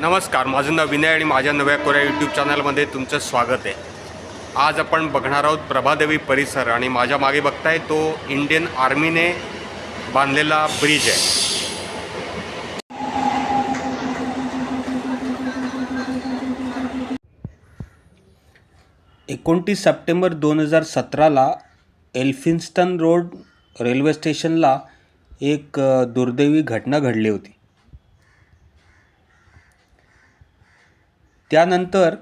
नमस्कार माझं नाव विनय आणि माझ्या नव्या कोऱ्या यूट्यूब चॅनलमध्ये तुमचं स्वागत आहे आज आपण बघणार आहोत प्रभादेवी परिसर आणि माझ्या मागे बघताय तो इंडियन आर्मीने बांधलेला ब्रिज आहे एकोणतीस सप्टेंबर दोन हजार सतराला एल्फिन्स्टन रोड रेल्वे स्टेशनला एक दुर्दैवी घटना घडली होती त्यानंतर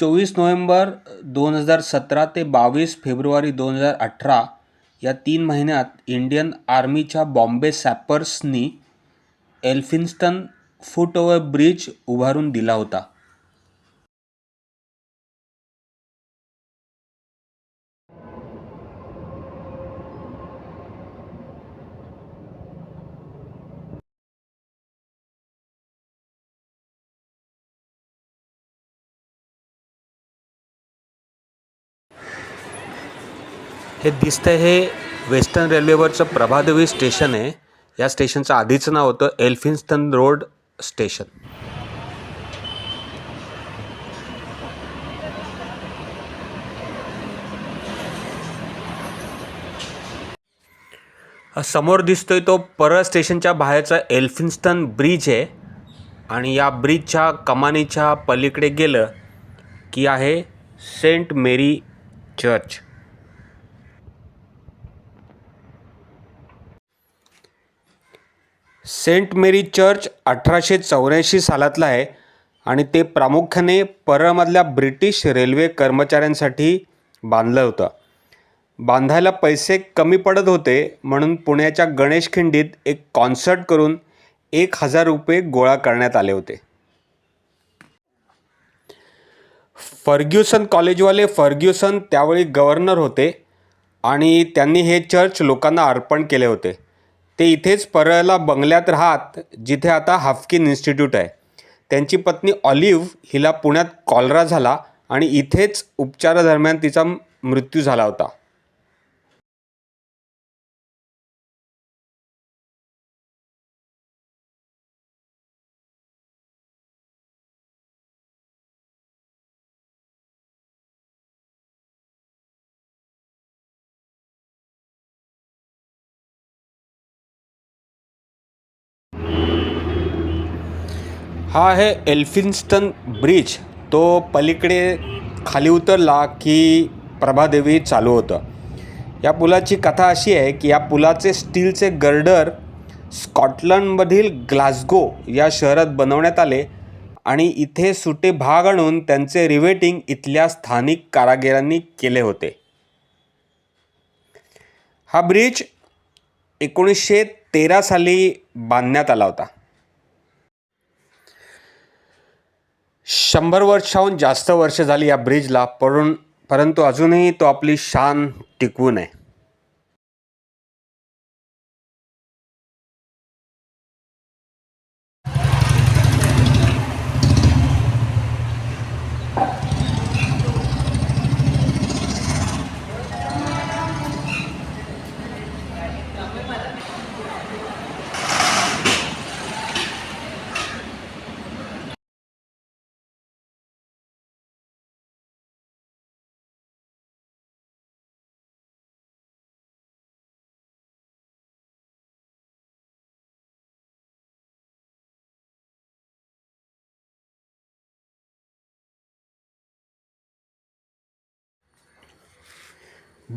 चोवीस नोव्हेंबर दोन हजार सतरा ते बावीस फेब्रुवारी दोन हजार अठरा या तीन महिन्यात इंडियन आर्मीच्या बॉम्बे सॅपर्सनी एल्फिन्स्टन फुटओव्हर ब्रिज उभारून दिला होता हे दिसतं हे वेस्टर्न रेल्वेवरचं प्रभादेवी स्टेशन आहे या स्टेशनचं आधीचं नाव होतं एल्फिन्स्टन रोड स्टेशन समोर दिसतोय तो परळ स्टेशनच्या बाहेरचा एल्फिन्स्टन ब्रिज आहे आणि या ब्रिजच्या कमानीच्या पलीकडे गेलं की आहे Saint Mary Church Saint Mary Church अठराशे चौऱ्याऐंशी सालातलं आहे आणि ते प्रामुख्याने परळमधल्या ब्रिटिश रेल्वे कर्मचाऱ्यांसाठी बांधलं होतं बांधायला पैसे कमी पडत होते म्हणून पुण्याच्या गणेशखिंडीत एक कॉन्सर्ट करून एक हजार रुपये गोळा करण्यात आले होते फर्ग्युसन कॉलेजवाले फर्ग्युसन त्यावेळी गव्हर्नर होते आणि त्यांनी हे चर्च लोकांना अर्पण केले होते ते इथेच परळला बंगल्यात राहत जिथे आता हाफकिन इन्स्टिट्यूट आहे त्यांची पत्नी ऑलिव्ह हिला पुण्यात कॉलरा झाला आणि इथेच उपचारादरम्यान तिचा मृत्यू झाला होता हा आहे एल्फिन्स्टन ब्रिज तो पलीकडे खाली उतरला की प्रभादेवी चालू होतं या पुलाची कथा अशी आहे की या पुलाचे स्टीलचे गर्डर स्कॉटलंडमधील ग्लासगो या शहरात बनवण्यात आले आणि इथे सुटे भाग आणून त्यांचे रिवेटिंग इथल्या स्थानिक कारागिरांनी केले होते हा ब्रिज एकोणीसशे तेरा साली बांधण्यात आला होता शंभर वर्षाहून जास्त वर्ष झाली या ब्रिजला पडून परंतु अजूनही तो आपली शान टिकवून आहे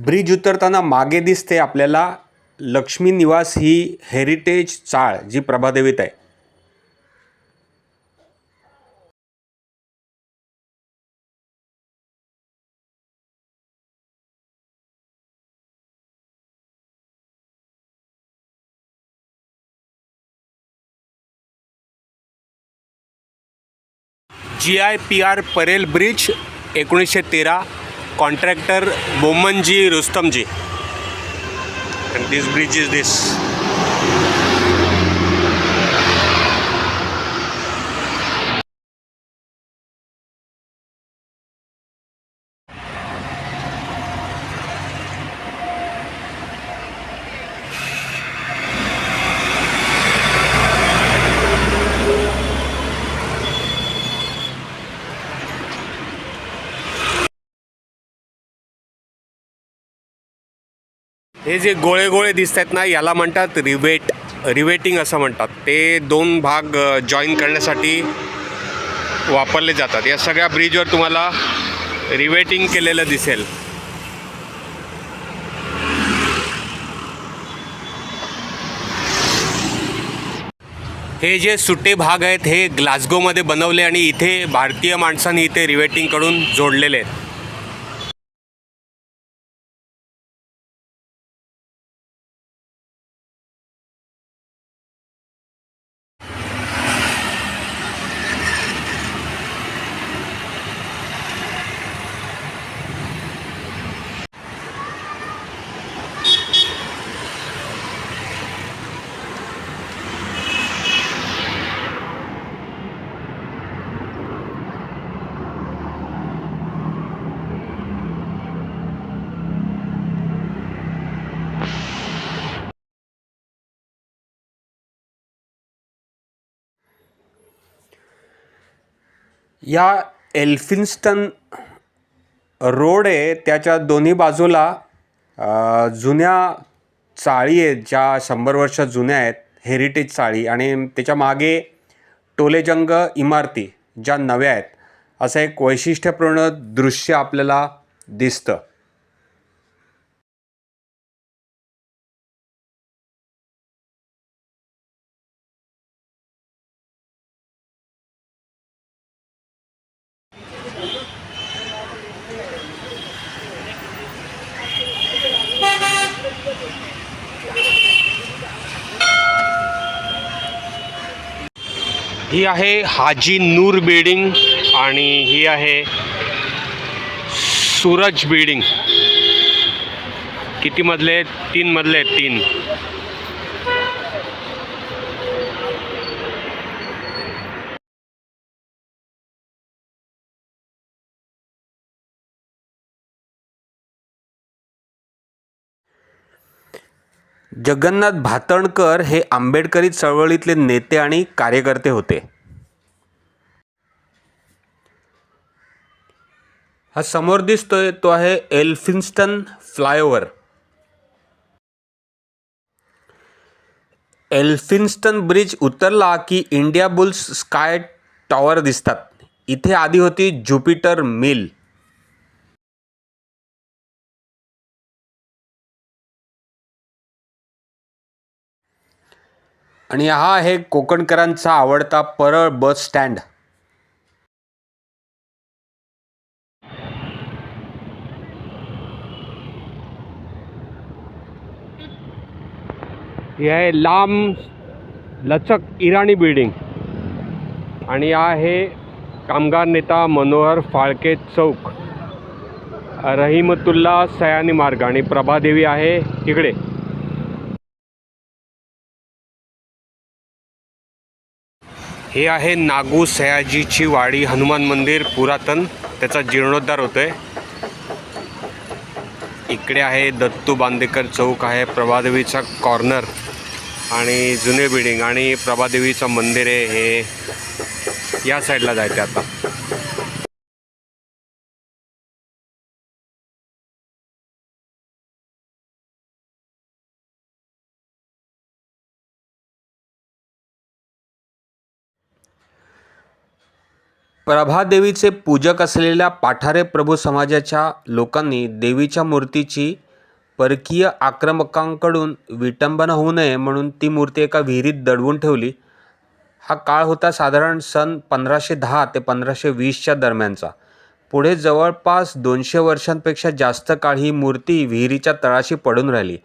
ब्रिज उतरताना मागे दिसते आपल्याला लक्ष्मी निवास ही हेरिटेज चाळ जी प्रभादेवीत आहे G I P R Parel bridge एकोणीसशे तेरा contractor Boman ji Rustam ji, and this bridge is this. हे जे गोळे गोळे दिसत आहेत ना याला म्हणतात रिवेट रिवेटिंग असं म्हणतात ते दोन भाग जॉईन करण्यासाठी वापरले जातात या सगळ्या ब्रिजवर तुम्हाला रिवेटिंग केलेलं दिसेल हे जे सुटे भाग आहेत हे ग्लासगोमध्ये बनवले आणि इथे भारतीय माणसांनी इथे रिवेटिंग करून जोडलेले आहेत या एल्फिन्स्टन रोड आहे त्याच्या दोन्ही बाजूला जुन्या चाळी आहेत ज्या शंभर वर्ष जुन्या आहेत हेरिटेज चाळी आणि त्याच्या मागे टोलेजंग इमारती ज्या नव्या आहेत असं एक वैशिष्ट्यपूर्ण दृश्य आपल्याला दिसतं ही आहे हाजी नूर बिल्डिंग आणि ही आहे सूरज बिल्डिंग किती मधले तीन मधले तीन जगन्नाथ भातणकर हे आंबेडकरी चळवळीतले नेते आणि कार्यकर्ते होते हा समोर दिसतोय तो आहे एल्फिन्स्टन फ्लायओव्हर एल्फिन्स्टन ब्रिज उतरला की इंडिया बुल्स स्काय टॉवर दिसतात इथे आधी होती ज्युपिटर मिल आणि हा आहे कोकणकरांचा आवडता परळ बस स्टँड हे आहे लांब लचक इराणी बिल्डिंग आणि हा आहे कामगार नेता मनोहर फाळके चौक रहीमतुल्ला सयानी मार्ग आणि प्रभादेवी आहे इकडे हे आहे नागू सयाजीची वाडी हनुमान मंदिर पुरातन त्याचा जीर्णोद्धार होतो आहे इकडे आहे दत्तू बांदेकर चौक आहे प्रभादेवीचा कॉर्नर आणि जुने बिल्डिंग आणि प्रभादेवीचं मंदिर आहे हे या साईडला जायचं आता प्रभादेवीचे पूजक असलेल्या पाठारे प्रभू समाजाच्या लोकांनी देवीच्या मूर्तीची परकीय आक्रमकांकडून विटंबना होऊ नये म्हणून ती मूर्ती एका विहिरीत दडवून ठेवली हा काळ होता साधारण सन पंधराशे दहा ते पंधराशे वीसच्या दरम्यानचा पुढे जवळपास दोनशे वर्षांपेक्षा जास्त काळ ही मूर्ती विहिरीच्या तळाशी पडून राहिली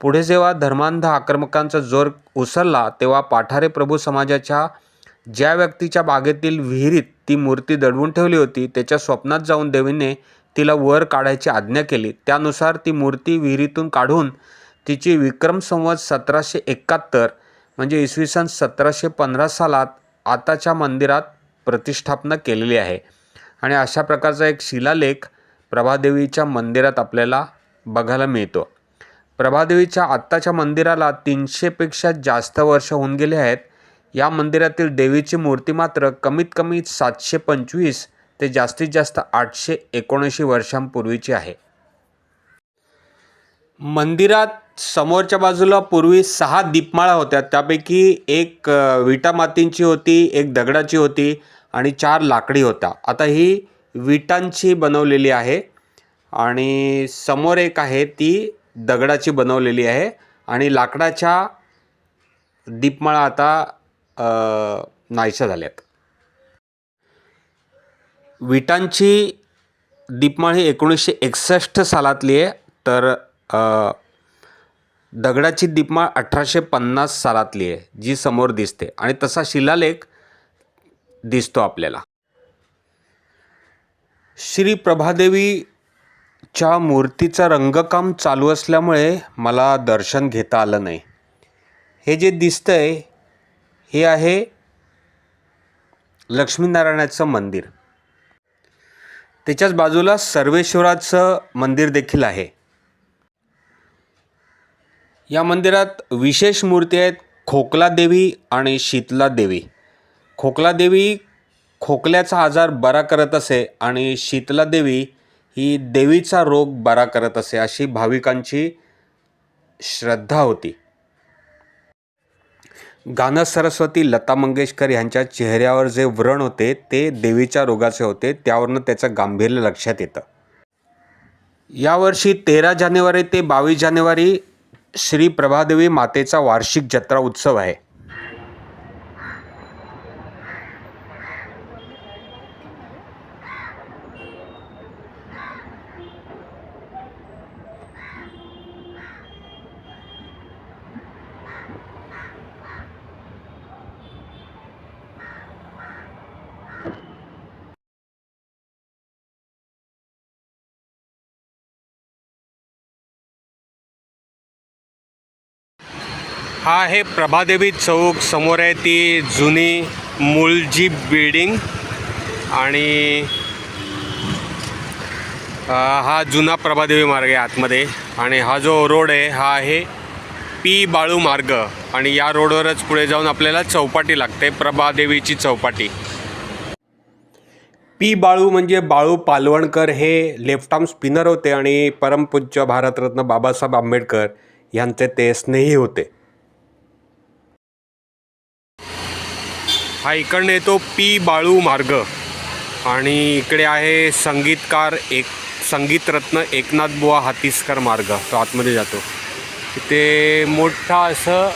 पुढे जेव्हा धर्मांध आक्रमकांचा जोर उसरला तेव्हा पाठारे प्रभू समाजाच्या ज्या व्यक्तीच्या बागेतील विहिरीत ती मूर्ती दडवून ठेवली होती त्याच्या स्वप्नात जाऊन देवीने तिला वर काढायची आज्ञा केली त्यानुसार ती मूर्ती विहिरीतून काढून तिची विक्रम संवत सतराशे एकाहत्तर म्हणजे इसवी सन सतराशे पंधरा सालात आताच्या मंदिरात प्रतिष्ठापना केलेली आहे आणि अशा प्रकारचा एक शिलालेख प्रभादेवीच्या मंदिरात आपल्याला बघायला मिळतो प्रभादेवीच्या आत्ताच्या मंदिराला तीनशेपेक्षा जास्त वर्ष होऊन गेले आहेत या मंदिरातील देवीची मूर्ती मात्र कमीत कमी सातशे पंचवीस ते जास्तीत जास्त आठशे एकोणऐंशी वर्षांपूर्वीची आहे मंदिरात समोरच्या बाजूला पूर्वी सहा दीपमाळा होत्या त्यापैकी एक विटा मातींची होती एक दगडाची होती आणि चार लाकडी होता आता ही विटांची बनवलेली आहे आणि समोर एक आहे ती दगडाची बनवलेली आहे आणि लाकडाच्या दीपमाळा आता नाहीशा झाल्यात विटांची दीपमाळ ही एकोणीसशे एकसष्ट सालातली आहे तर दगडाची दीपमाळ अठराशे पन्नास सालातली आहे जी समोर दिसते आणि तसा शिलालेख दिसतो आपल्याला श्री प्रभादेवीच्या मूर्तीचं रंगकाम चालू असल्यामुळे मला दर्शन घेता आलं नाही हे जे दिसतंय हे आहे लक्ष्मीनारायणाचं मंदिर त्याच्याच बाजूला सर्वेश्वराचं मंदिर देखील आहे या मंदिरात विशेष मूर्ती आहेत खोकला देवी आणि शीतला देवी खोकला देवी खोकल्याचा आजार बरा करत असे आणि शीतला देवी ही देवीचा रोग बरा करत असे अशी भाविकांची श्रद्धा होती गानसरस्वती लता मंगेशकर यांच्या चेहऱ्यावर जे व्रण होते ते देवीच्या रोगाचे होते त्यावरनं त्याचं गांभीर्य लक्षात येतं यावर्षी तेरा जानेवारी ते बावीस जानेवारी श्री प्रभादेवी मातेचा वार्षिक जत्रा उत्सव आहे हा आहे प्रभादेवी चौक समोर आहे ती जुनी मूलजी बिल्डिंग आणि हा जुना प्रभादेवी मार्ग आहे आतमध्ये आणि हा जो रोड आहे हा आहे पी बाळू मार्ग आणि या रोडवरच पुढे जाऊन आपल्याला चौपाटी लागते प्रभादेवीची चौपाटी पी बाळू म्हणजे बाळू पालवणकर हे लेफ्ट आर्म स्पिनर होते आणि परमपूज्य भारतरत्न बाबासाहेब आंबेडकर यांचे ते स्नेही होते हा इकडनं येतो पी बाळू मार्ग आणि इकडे आहे संगीतकार एक संगीतरत्न एकनाथ बुवा हातीसकर मार्ग तो आतमध्ये जातो तिथे मोठा असं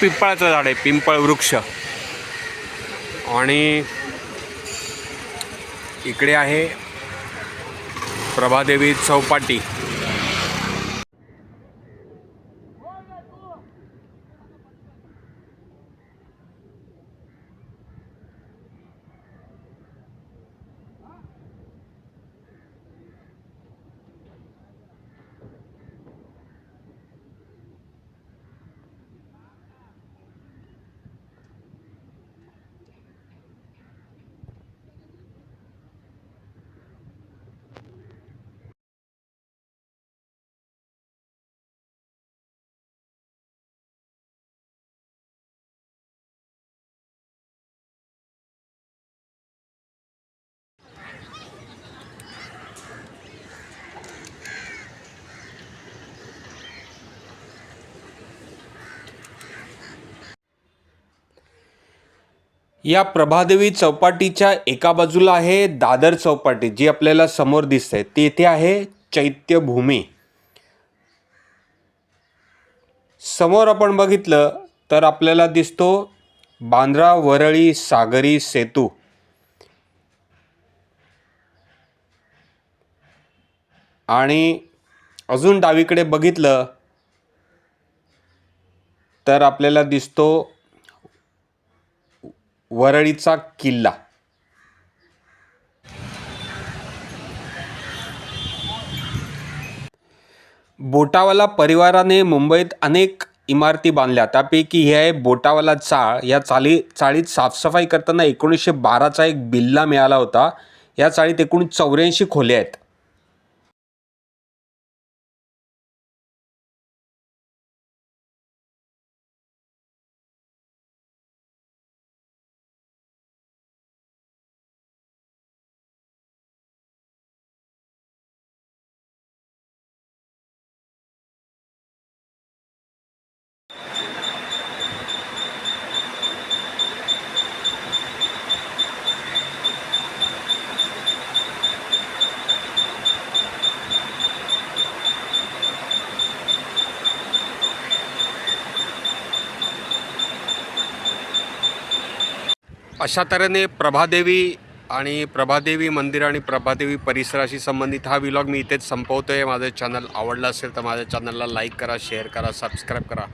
पिंपळाचं झाड आहे पिंपळ वृक्ष आणि इकडे आहे प्रभादेवी चौपाटी या प्रभादेवी चौपाटीच्या एका बाजूला आहे दादर चौपाटी जी आपल्याला समोर दिसते तेथे इथे आहे चैत्यभूमी समोर आपण बघितलं तर आपल्याला दिसतो बांद्रा वरळी सागरी सेतू आणि अजून डावीकडे बघितलं तर आपल्याला दिसतो वरळीचा किल्ला बोटावाला परिवाराने मुंबईत अनेक इमारती बांधल्या त्यापैकी ही आहे बोटावाला चाळ या चाली चाळीत साफसफाई करताना एकोणीसशे बाराचा एक बिल्ला मिळाला होता या चाळीत एकूण चौऱ्याऐंशी खोल्या आहेत अशा तऱ्हेने प्रभादेवी आणि प्रभादेवी मंदिर आणि प्रभादेवी परिसराशी संबंधित हा विलॉग मी इथेच संपवतो आहे माझं चॅनल आवडलं असेल तर माझ्या चॅनलला लाईक करा शेअर करा सबस्क्राईब करा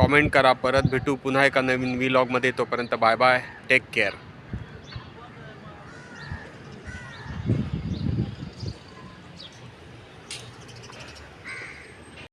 कॉमेंट करा परत भेटू पुन्हा एका नवीन विलॉगमध्ये तोपर्यंत बाय बाय टेक केअर